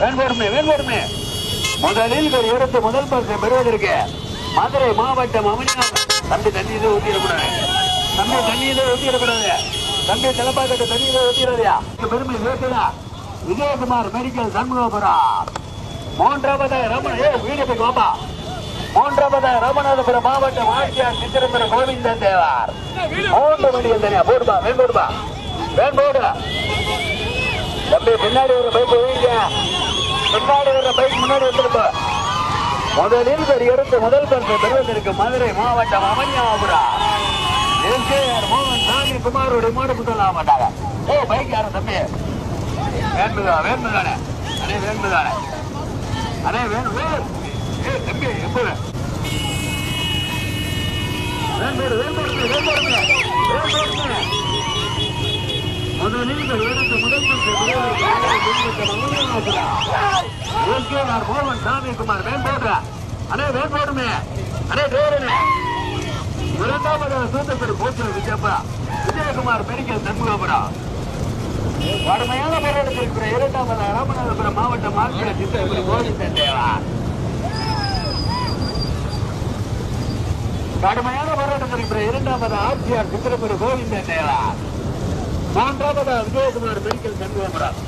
வேண்போடுமே வேண்போடுமே முதலில் ஒரு இடத்து முதல் பரிசை பெறுவதற்கு மதுரை மாவட்டம் அமனியா தம்பி தண்ணீரை ஊற்றிடக்கூடாது தம்பி தண்ணீரை ஊற்றிடக்கூடாது தம்பி தலைப்பாக்கட்டு தண்ணீரை ஊத்திடாதியா பெருமை சேர்த்துடா விஜயகுமார் மெடிக்கல் சண்முகபுரம். மூன்றாவது ரமண ஏ வீடு போய் வாப்பா. மூன்றாவது ராமநாதபுரம் மாவட்டம் ஆட்சியார் சித்திரம்பரம் கோவிந்தன் தேவார். மூன்று மணிகள் தனியா போடுபா வேன் போடுப்பா. வேன் போடு. தம்பி பின்னாடி ஒரு பைக் வைங்க. பைக் முன்னாடி வந்துருப்பா. முதலில் பெரிய எடுத்து முதல் பரிசு பெறுவதற்கு மதுரை மாவட்டம் அமன்யாபுரம். எம்ஜிஆர் மோகன் சாமி குமாரோட மாடு குத்தலாம் மாட்டாங்க. ஏ பைக் யாரும் தம்பி? வேண்டுதா வேண்டுதானே அண்ணே வேண்டுதானே அண்ணே வேணும் வேணும். ஏ தம்பி எப்போ வேண்போடு வேண்போடு வேண்போடு முதலில் இந்த இடத்து முதல் மோகன் சாமி குமார் வேண்போடு அண்ணே வேண்போடுமே அண்ணே இரண்டாவது தூத்துக்குடி போச்சு விஜயப்பா விஜயகுமார் மெடிக்கல் சண்முகபுரம் கடுமையான போராட்டத்தில் இருக்கிற இரண்டாவது ராமநாதபுரம் மாவட்டம் மாநில சித்திரகுடி கோவிந்தன் தேவா கடுமையான போராட்டத்தில் இருக்கிற இரண்டாவது ஆட்சியார் சித்திரகுடி கோவிந்தன் தேவா மூன்றாவது விஜயகுமார் மெடிக்கல் சென்று சண்முகபுரம்